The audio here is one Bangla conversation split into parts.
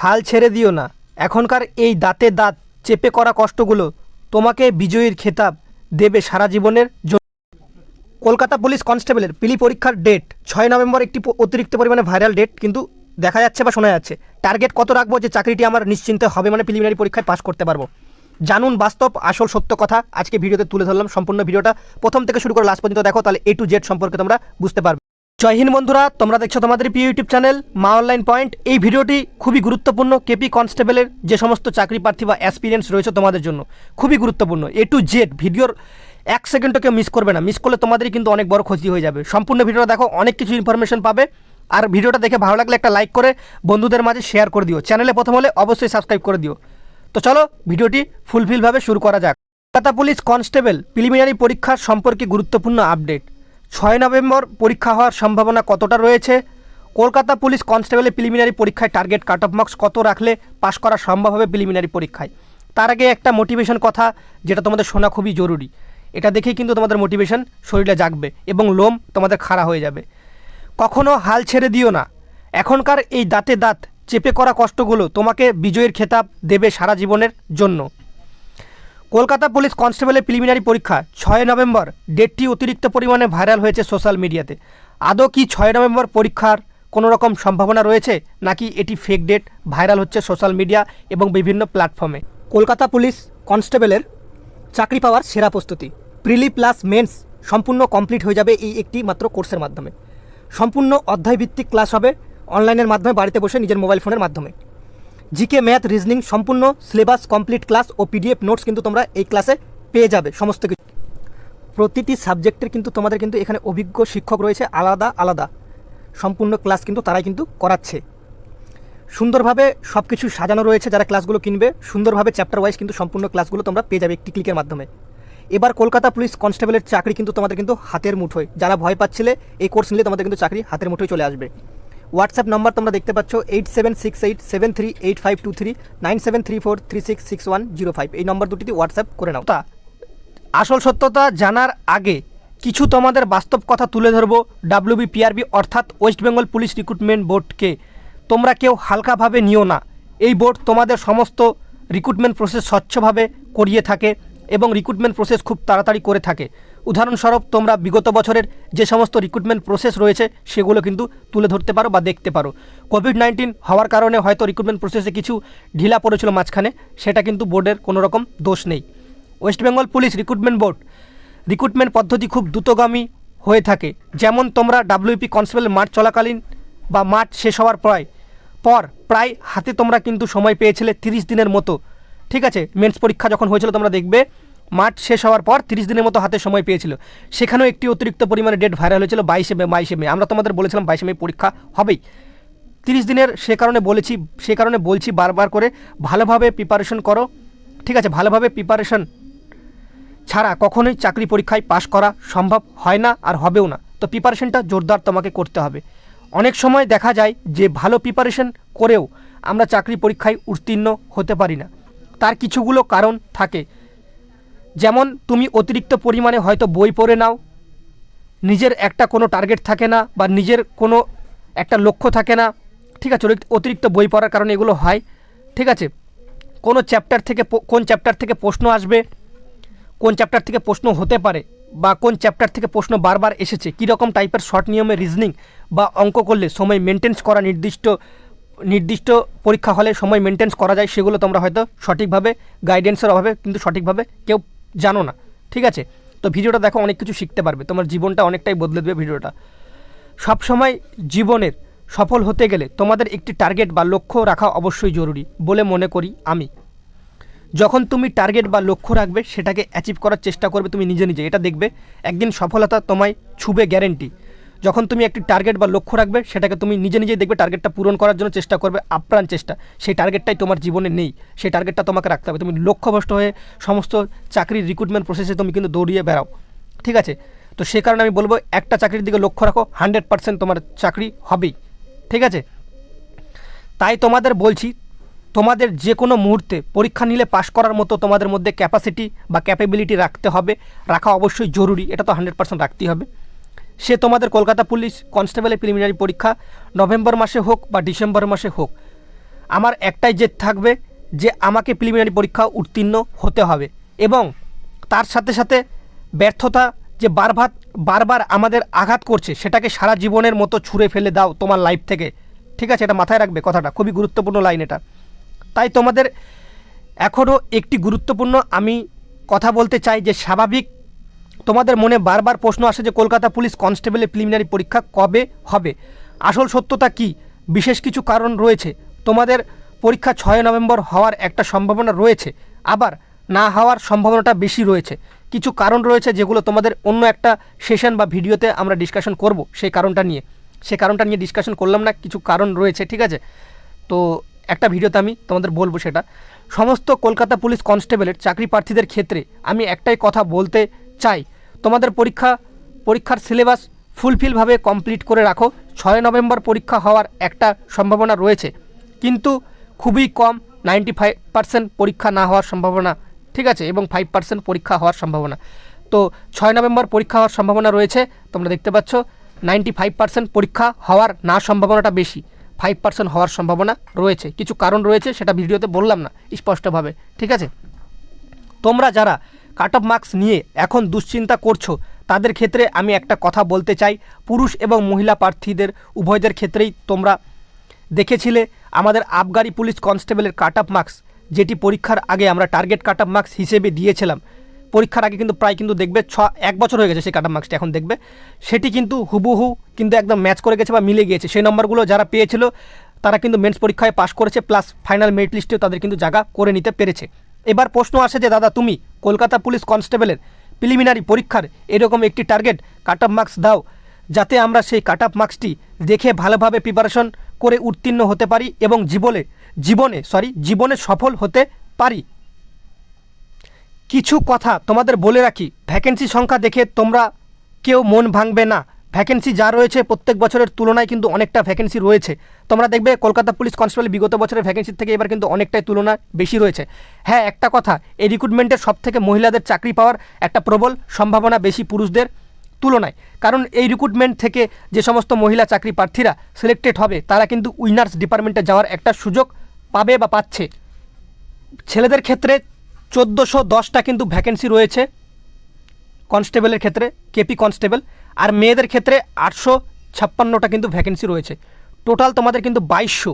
হাল ছেড়ে দিও না। এখনকার এই দাঁতে দাঁত চেপে করা কষ্টগুলো তোমাকে বিজয়ীর খেতাব দেবে সারা জীবনের জন্য। কলকাতা পুলিশ কনস্টেবলের পিলি পরীক্ষার ডেট, ছয় নভেম্বর একটি অতিরিক্ত পরিমাণে ভাইরাল ডেট, কিন্তু দেখা যাচ্ছে বা শোনা যাচ্ছে, টার্গেট কত রাখব যে চাকরিটি আমার নিশ্চিন্তে হবে মানে প্রিলিমিনারি পরীক্ষায় পাশ করতে পারব। জানুন বাস্তব, আসল সত্য কথা। আজকে ভিডিওতে তুলে ধরলাম সম্পূর্ণ ভিডিওটা। প্রথম থেকে শুরু করে লাস্ট পর্যন্ত দেখো, তাহলে এ টু জেড সম্পর্কে তোমরা বুঝতে পারবে। জয় হিন্দ বন্ধুরা, তোমরা দেখছ তোমাদের প্রিয় YouTube channel Maa online point. এই ভিডিওটি খুবই গুরুত্বপূর্ণ, কেপি কনস্টেবলের যে সমস্ত চাকরি প্রার্থী বা অ্যাসপিরিয়েন্স রয়েছে তোমাদের জন্য, খুবই গুরুত্বপূর্ণ। এ টু জেড ভিডিওর এক সেকেন্ডও কেউ মিস করবে না। মিস করলে তোমাদেরই কিন্তু অনেক বড় ক্ষতি হয়ে যাবে। সম্পূর্ণ ভিডিওটা দেখো, অনেক কিছু ইনফরমেশন পাবে। আর ভিডিওটা দেখে ভালো লাগলে একটা লাইক করে বন্ধুদের মাঝে শেয়ার করে দিও। চ্যানেলে প্রথম হলে অবশ্যই সাবস্ক্রাইব করে দিও। তো চলো, ভিডিওটি ফুলফিলভাবে শুরু করা যাক। কলকাতা পুলিশ কনস্টেবল প্রিলিমিনারি পরীক্ষার সম্পর্কে গুরুত্বপূর্ণ আপডেট ছয় নভেম্বর পরীক্ষা হওয়ার সম্ভাবনা কতটা রয়েছে? কলকাতা পুলিশ কনস্টেবলের প্রিলিমিনারি পরীক্ষায় টার্গেট কাট অফ মার্কস কত রাখলে পাশ করা সম্ভব হবে প্রিলিমিনারি পরীক্ষায়? তার আগে একটা মোটিভেশন কথা, যেটা তোমাদের শোনা খুবই জরুরি। এটা দেখেই কিন্তু তোমাদের মোটিভেশন শরীরে জাগবে এবং লোম তোমাদের খাড়া হয়ে যাবে। কখনো হাল ছেড়ে দিও না। এখনকার এই দাঁতে দাঁত চেপে করা কষ্টগুলো তোমাকে বিজয়ের খেতাব দেবে সারা জীবনের জন্য। কলকাতা পুলিশ কনস্টেবলের প্রিলিমিনারি পরীক্ষা, ছয় নভেম্বর। ডেটটি অতিরিক্ত পরিমাণে ভাইরাল হয়েছে সোশ্যাল মিডিয়াতে। আদৌ কি ছয় নভেম্বর পরীক্ষার কোনো রকম সম্ভাবনা রয়েছে, নাকি এটি ফেক ডেট ভাইরাল হচ্ছে সোশ্যাল মিডিয়া এবং বিভিন্ন প্ল্যাটফর্মে কলকাতা পুলিশ কনস্টেবলের চাকরি পাওয়ার সেরা প্রস্তুতি। প্রিলি প্লাস মেন্স সম্পূর্ণ কমপ্লিট হয়ে যাবে এই একটি মাত্র কোর্সের মাধ্যমে। সম্পূর্ণ অধ্যায়ভিত্তিক ক্লাস হবে অনলাইনের মাধ্যমে, বাড়িতে বসে নিজের মোবাইল ফোনের মাধ্যমে। জিকে ম্যাথ রিজনিং সম্পূর্ণ সিলেবাস কমপ্লিট ক্লাস ও পিডিএফ নোটস কিন্তু তোমরা এই ক্লাসে পেয়ে যাবে, সমস্ত কিছু। প্রতিটি সাবজেক্টের কিন্তু তোমাদের কিন্তু এখানে অভিজ্ঞ শিক্ষক রয়েছে, আলাদা আলাদা। সম্পূর্ণ ক্লাস কিন্তু তারাই কিন্তু করাচ্ছে। সুন্দরভাবে সব কিছু সাজানো রয়েছে, যারা ক্লাসগুলো কিনবে, সুন্দরভাবে চ্যাপ্টার ওয়াইজ কিন্তু সম্পূর্ণ ক্লাসগুলো তোমরা পেয়ে যাবে একটি ক্লিকের মাধ্যমে। এবার কলকাতা পুলিশ কনস্টেবলের চাকরি কিন্তু তোমাদের কিন্তু হাতের মুঠোয়। যারা ভয় পাচ্ছিলে, এই কোর্স নিলে তোমাদের কিন্তু চাকরি হাতের মুঠোয় চলে আসবে। হোয়াটসঅ্যাপ নম্বর তোমরা দেখতে পাচ্ছ eight seven six eight seven three eight five two three nine seven three four three six six one zero five এই নম্বর দুটিতে হোয়াটসঅ্যাপ করে নাও। তা, আসল সত্যতা জানার আগে কিছু তোমাদের বাস্তব কথা তুলে ধরবো ডাব্লিউবি পিআরবি অর্থাৎ ওয়েস্ট বেঙ্গল পুলিশ রিক্রুটমেন্ট বোর্ডকে তোমরা কেউ হালকাভাবে নিও না। এই বোর্ড তোমাদের সমস্ত রিক্রুটমেন্ট প্রসেস স্বচ্ছভাবে করিয়ে থাকে এবং রিক্রুটমেন্ট প্রসেস খুব তাড়াতাড়ি করে থাকে। উদাহরণস্বরূপ, তোমরা বিগত বছরের যে সমস্ত রিক্রুটমেন্ট প্রসেস রয়েছে, সেগুলো কিন্তু তুলে ধরতে পারো বা দেখতে পারো। কোভিড নাইন্টিন হওয়ার কারণে হয়তো রিক্রুটমেন্ট প্রসেসে কিছু ঢিলা পড়েছিল মাঝখানে, সেটা কিন্তু বোর্ডের কোনো রকম দোষ নেই। West Bengal police recruitment board recruitment পদ্ধতি খুব দ্রুতগামী হয়ে থাকে। যেমন তোমরা ডাব্লিউপি কনস্টেবল মাঠ চলাকালীন বা মাঠ শেষ হওয়ার প্রায়, পর প্রায় হাতে তোমরা কিন্তু সময় পেয়েছিলে তিরিশ দিনের মতো। ঠিক আছে? মেন্স পরীক্ষা যখন হয়েছিল, তোমরা দেখবে মাঠ শেষ হওয়ার পর তিরিশ দিনের মতো হাতে সময় পেয়েছিল। সেখানেও একটি অতিরিক্ত পরিমাণে ডেট ভাইরাল হয়েছিল বাইশে মে বাইশে মে। আমরা তোমাদের বলেছিলাম বাইশে মে পরীক্ষা হবেই। তিরিশ দিনের সে কারণে বলেছি, সে কারণে বলছি বারবার করে, ভালোভাবে প্রিপারেশন করো, ঠিক আছে? ভালোভাবে প্রিপারেশন ছাড়া কখনোই চাকরি পরীক্ষায় পাশ করা সম্ভব হয় না আর হবেও না। তো প্রিপারেশনটা জোরদার তোমাকে করতে হবে। অনেক সময় দেখা যায় যে ভালো প্রিপারেশন করেও আমরা চাকরি পরীক্ষায় উত্তীর্ণ হতে পারি না। তার কিছুগুলো কারণ থাকে। যেমন তুমি অতিরিক্ত পরিমাণে হয়তো বই পড়ে নাও, নিজের একটা কোনো টার্গেট থাকে না বা নিজের কোনো একটা লক্ষ্য থাকে না, ঠিক আছে, অতিরিক্ত- বই পড়ার কারণে এগুলো হয়, ঠিক আছে? কোনো চ্যাপ্টার থেকে কোন চ্যাপ্টার থেকে প্রশ্ন আসবে, কোন চ্যাপ্টার থেকে প্রশ্ন হতে পারে বা কোন চ্যাপ্টার থেকে প্রশ্ন বারবার এসেছে কী রকম টাইপের শর্ট নিয়মে রিজনিং বা অঙ্ক করলে সময় মেনটেন্স করা নির্দিষ্ট নির্দিষ্ট পরীক্ষা হলে সময় মেনটেন্স করা যায়, সেগুলো তোমরা হয়তো সঠিকভাবে গাইডেন্সের অভাবে কিন্তু সঠিকভাবে কেউ জানো না, ঠিক আছে? তো ভিডিওটা দেখো, অনেক কিছু শিখতে পারবে। তোমার জীবনটা অনেকটাই বদলে দেবে ভিডিওটা। সবসময় জীবনের সফল হতে গেলে তোমাদের একটি টার্গেট বা লক্ষ্য রাখা অবশ্যই জরুরি বলে মনে করি আমি। যখন তুমি টার্গেট বা লক্ষ্য রাখবে, সেটাকে অ্যাচিভ করার চেষ্টা করবে তুমি নিজে নিজে। এটা দেখবে, একদিন সফলতা তোমায় ছুবে গ্যারেন্টি যখন তুমি একটি টার্গেট বা লক্ষ্য রাখবে, সেটাকে তুমি নিজে নিজেই দেখবে টার্গেটটা পূরণ করার জন্য চেষ্টা করবে, আপ্রাণ চেষ্টা। সেই টার্গেটটাই তোমার জীবনে নেই। সেই টার্গেটটা তোমাকে রাখতে হবে। তুমি লক্ষ্যভ্রষ্ট হয়ে সমস্ত চাকরির রিক্রুটমেন্ট প্রসেসে তুমি কিন্তু দৌড়িয়ে বেড়াও। ঠিক আছে? তো সে কারণে আমি বলব, একটা চাকরির দিকে লক্ষ্য রাখো হান্ড্রেড পার্সেন্ট তোমার চাকরি হবেই। ঠিক আছে? তাই তোমাদের বলছি, তোমাদের যে কোনো মুহূর্তে পরীক্ষা নিলে পাশ করার মতো তোমাদের মধ্যে ক্যাপাসিটি বা ক্যাপাবিলিটি রাখতে হবে। রাখা অবশ্যই জরুরি। এটা তো হান্ড্রেড পার্সেন্ট রাখতেই হবে। সে তোমাদের কলকাতা পুলিশ কনস্টেবলের প্রিলিমিনারি পরীক্ষা নভেম্বর মাসে হোক বা ডিসেম্বর মাসে হোক। আমার একটাই জেদ থাকবে যে আমাকে প্রিলিমিনারি পরীক্ষা উত্তীর্ণ হতে হবে এবং তার সাথে সাথে ব্যর্থতা যে বারবার বারবার আমাদের আঘাত করছে, সেটাকে সারা জীবনের মতো ছুঁড়ে ফেলে দাও তোমার লাইফ থেকে। ঠিক আছে, এটা মাথায় রাখবে কথাটা, খুবই গুরুত্বপূর্ণ লাইন এটা। তাই তোমাদের এখনও একটি গুরুত্বপূর্ণ আমি কথা বলতে চাই যে স্বাভাবিক তোমাদের মনে বারবার প্রশ্ন আসে যে কলকাতা পুলিশ কনস্টেবলের প্রিলিমিনারি পরীক্ষা কবে হবে? আসল সত্যতা কি? বিশেষ কিছু কারণ রয়েছে। তোমাদের পরীক্ষা ছয় নভেম্বর হওয়ার একটা সম্ভাবনা রয়েছে। আবার না হওয়ার সম্ভাবনাটা বেশি রয়েছে। কিছু কারণ রয়েছে যেগুলো তোমাদের অন্য একটা সেশন বা ভিডিওতে আমরা ডিসকাশন করব সেই কারণটা নিয়ে। সেই কারণটা নিয়ে ডিসকাশন করলাম না, কিছু কারণ রয়েছে, ঠিক আছে? তো একটা ভিডিওতে আমি তোমাদের বলব সেটা। সমস্ত কলকাতা পুলিশ কনস্টেবলের চাকরি প্রার্থীদের ক্ষেত্রে আমি একটাই কথা বলতে চাই। তোমাদের পরীক্ষা, পরীক্ষার সিলেবাস ফুলফিলভাবে কমপ্লিট করে রাখো। ছয় নভেম্বর পরীক্ষা হওয়ার একটা সম্ভাবনা রয়েছে। কিন্তু খুবই কম নাইনটি ফাইভ পার্সেন্ট পরীক্ষা না হওয়ার সম্ভাবনা, ঠিক আছে? এবং ফাইভ পার্সেন্ট পরীক্ষা হওয়ার সম্ভাবনা। তো ছয় নভেম্বর পরীক্ষা হওয়ার সম্ভাবনা রয়েছে, তোমরা দেখতে পাচ্ছ নাইনটি ফাইভ পার্সেন্ট পরীক্ষা হওয়ার না সম্ভাবনাটা বেশি ফাইভ পার্সেন্ট হওয়ার সম্ভাবনা রয়েছে। কিছু কারণ রয়েছে, সেটা ভিডিওতে বললাম না, স্পষ্টভাবে, ঠিক আছে? তোমরা যারা কাট অফ মার্কস নিয়ে এখন দুশ্চিন্তা করছ। তাদের ক্ষেত্রে আমি একটা কথা বলতে চাই। পুরুষ এবং মহিলা প্রার্থীদের, উভয়দের ক্ষেত্রেই তোমরা দেখেছিলে আমাদের আবগারি পুলিশ কনস্টেবলের কাট অফ মার্কস, যেটি পরীক্ষার আগে আমরা টার্গেট কাট অফ মার্কস হিসেবে দিয়েছিলাম। পরীক্ষার আগে কিন্তু প্রায় কিন্তু দেখবে ছ, এক বছর হয়ে গেছে সেই কাট অফ মার্কসটা এখন দেখবে। সেটি কিন্তু হুবহু কিন্তু একদম ম্যাচ করে গেছে বা মিলে গিয়েছে। সেই নম্বরগুলো যারা পেয়েছিল, তারা কিন্তু মেন্স পরীক্ষায় পাশ করেছে, প্লাস ফাইনাল মেরিট লিস্টেও তাদের কিন্তু জায়গা করে নিতে পেরেছে। এবার প্রশ্ন আসে যে, দাদা, তুমি কলকাতা পুলিশ কনস্টেবলের প্রিলিমিনারি পরীক্ষার এরকম একটি টার্গেট কাট অফ মার্কস দাও, যাতে আমরা সেই কাট অফ মার্কসটি দেখে ভালোভাবে প্রিপারেশন করে উত্তীর্ণ হতে পারি এবং জীবনে জীবনে, সরি, জীবনে সফল হতে পারি কিছু কথা তোমাদের বলে রাখি। ভ্যাকেন্সি সংখ্যা দেখে তোমরা কেউ মন ভাঙবে না। ভ্যাকেন্সি যা রয়েছে প্রত্যেক বছরের তুলনায় কিন্তু অনেকটা ভ্যাকেন্সি রয়েছে। তোমরা দেখবে কলকাতা পুলিশ কনস্টেবল বিগত বছরের ভ্যাকেন্সির থেকে এবার কিন্তু অনেকটাই তুলনা বেশি রয়েছে। হ্যাঁ একটা কথা, এই রিক্রুটমেন্টের সব থেকে মহিলাদের চাকরি পাওয়ার একটা প্রবল সম্ভাবনা বেশি পুরুষদের তুলনায়। কারণ এই রিক্রুটমেন্ট থেকে যে সমস্ত মহিলা চাকরি প্রার্থীরা সিলেক্টেড হবে, তারা কিন্তু উইনার্স ডিপার্টমেন্টে যাওয়ার একটা সুযোগ পাবে বা পাচ্ছে। ছেলেদের ক্ষেত্রে চোদ্দোশো দশটা কিন্তু ভ্যাকেন্সি রয়েছে। কনস্টেবলের ক্ষেত্রে, কেপি কনস্টেবল। আর মেয়েদের ক্ষেত্রে আটশো ছাপ্পান্নটা কিন্তু ভ্যাকেন্সি রয়েছে। টোটাল তোমাদের কিন্তু বাইশশো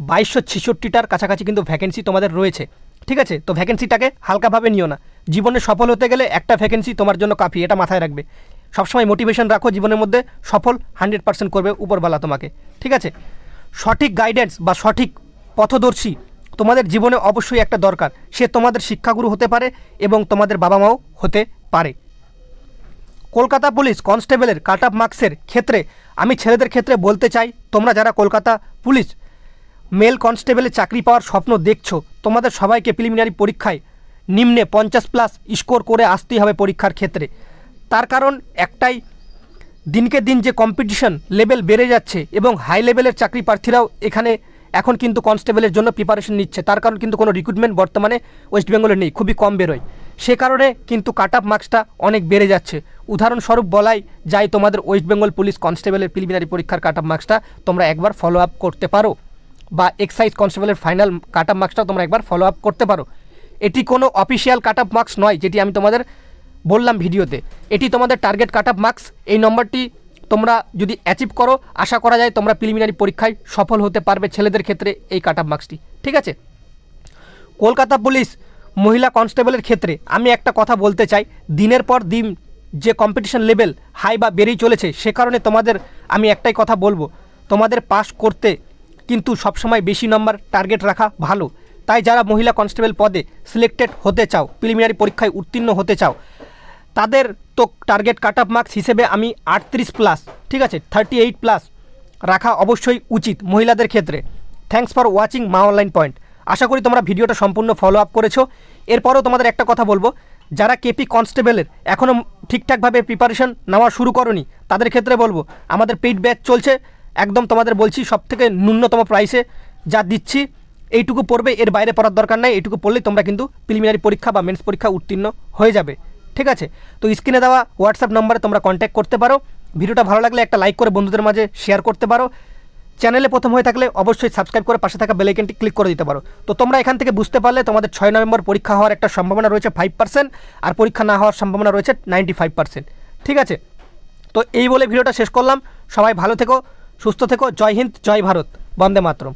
বাইশশো ছেষট্টিটার কাছাকাছি কিন্তু ভ্যাকেন্সি তোমাদের রয়েছে। ঠিক আছে? তো ভ্যাকেন্সিটাকে হালকাভাবে নিও না। জীবনে সফল হতে গেলে একটা ভ্যাকেন্সি তোমার জন্য কাফি, এটা মাথায় রাখবে। সবসময় মোটিভেশন রাখো, জীবনের মধ্যে সফল হান্ড্রেড পার্সেন্ট করবে উপরবেলা তোমাকে। ঠিক আছে? সঠিক গাইডেন্স বা সঠিক পথদর্শী তোমাদের জীবনে অবশ্যই একটা দরকার। সে তোমাদের শিক্ষাগুরু হতে পারে এবং তোমাদের বাবা মাও হতে পারে। কলকাতা পুলিশ কনস্টেবলের কাট অফ মার্কসের ক্ষেত্রে, আমি ছেলেদের ক্ষেত্রে বলতে চাই, তোমরা যারা কলকাতা পুলিশ মেল কনস্টেবলে চাকরি পাওয়ার স্বপ্ন দেখছ, তোমাদের সবাইকে প্রিলিমিনারি পরীক্ষায় নিম্নে পঞ্চাশ প্লাস স্কোর করে আসতেই হবে পরীক্ষার ক্ষেত্রে। তার কারণ একটাই, দিনকে দিন যে কম্পিটিশন লেভেল বেড়ে যাচ্ছে এবং হাই লেভেলের চাকরি প্রার্থীরাও এখানে এখন কিন্তু কনস্টেবলের জন্য প্রিপারেশন নিচ্ছে। তার কারণ কিন্তু কোনো রিক্রুটমেন্ট বর্তমানে ওয়েস্ট বেঙ্গলে নেই, খুবই কম বেরোয়। সে কারণে কিন্তু কাট অফ মার্কসটা অনেক বেড়ে যাচ্ছে। উদাহরণস্বরূপ বলাই যায় তোমাদের ওয়েস্ট বেঙ্গল পুলিশ কনস্টেবলের প্রিলিমিনারি পরীক্ষার কাট অফ মার্কসটা তোমরা একবার ফলো আপ করতে পারো বা এক্সাইজ কনস্টেবলের ফাইনাল কাট অফ মার্কসটাও তোমরা একবার ফলো আপ করতে পারো। এটি কোনো অফিসিয়াল কাট অফ মার্কস নয়, যেটি আমি তোমাদের বললাম ভিডিওতে। এটি তোমাদের টার্গেট কাট অফ মার্কস। এই নম্বরটি তোমরা যদি অ্যাচিভ করো, আশা করা যায় তোমরা প্রিলিমিনারি পরীক্ষায় সফল হতে পারবে ছেলেদের ক্ষেত্রে এই কাট অফ মার্কসটি। ঠিক আছে? কলকাতা পুলিশ মহিলা কনস্টেবলের ক্ষেত্রে, আমি একটা কথা বলতে চাই। দিনের পর দিন যে কম্পিটিশন লেভেল হাই বা বেড়েই চলেছে, সে কারণে তোমাদের, আমি একটাই কথা বলব, তোমাদের পাস করতে কিন্তু সবসময় বেশি নম্বর টার্গেট রাখা ভালো। তাই যারা মহিলা কনস্টেবল পদে সিলেক্টেড হতে চাও প্রিলিমিনারি পরীক্ষায় উত্তীর্ণ হতে চাও, তাদের তো টার্গেট কাট অফ মার্কস হিসেবে আমি আটত্রিশ প্লাস ঠিক আছে থার্টি এইট প্লাস রাখা অবশ্যই উচিত মহিলাদের ক্ষেত্রে। Thanks for watching Maa online point. আশা করি তোমরা ভিডিওটা সম্পূর্ণ ফলো আপ করেছ। এরপরও তোমাদের একটা কথা বলব, যারা কেপি কনস্টেবলের এখনও ঠিকঠাকভাবে প্রিপারেশন নেওয়া শুরু করনি, তাদের ক্ষেত্রে বলব, আমাদের পেইড ব্যাচ চলছে, একদম তোমাদের বলছি সব থেকে ন্যূনতম প্রাইসে যা দিচ্ছি, এইটুকু পড়বে, এর বাইরে পড়ার দরকার নাই, এইটুকু পড়লেই তোমরা কিন্তু প্রিলিমিনারি পরীক্ষা বা মেন্স পরীক্ষা উত্তীর্ণ হয়ে যাবে, ঠিক আছে? তো স্ক্রিনে দেওয়া হোয়াটসঅ্যাপ নম্বরে তোমরা কন্ট্যাক্ট করতে পারো, ভিডিওটা ভালো লাগলে একটা লাইক করে বন্ধুদের মাঝে শেয়ার করতে পারো চ্যানেলে প্রথম হয়ে থাকলে অবশ্যই সাবস্ক্রাইব করে পাশে থাকা বেলাইকনটি ক্লিক করে দিতে পারো। তো তোমরা এখান থেকে বুঝতে পারলে তোমাদের ছয় নভেম্বর পরীক্ষা হওয়ার একটা সম্ভাবনা রয়েছে ফাইভ পার্সেন্ট আর পরীক্ষা না হওয়ার সম্ভাবনা রয়েছে নাইনটি ফাইভ পার্সেন্ট ঠিক আছে? তো এই বলে ভিডিওটা শেষ করলাম। সবাই ভালো থেকো, সুস্থ থেকো। জয় হিন্দ, জয় ভারত। বন্দে মাতরম।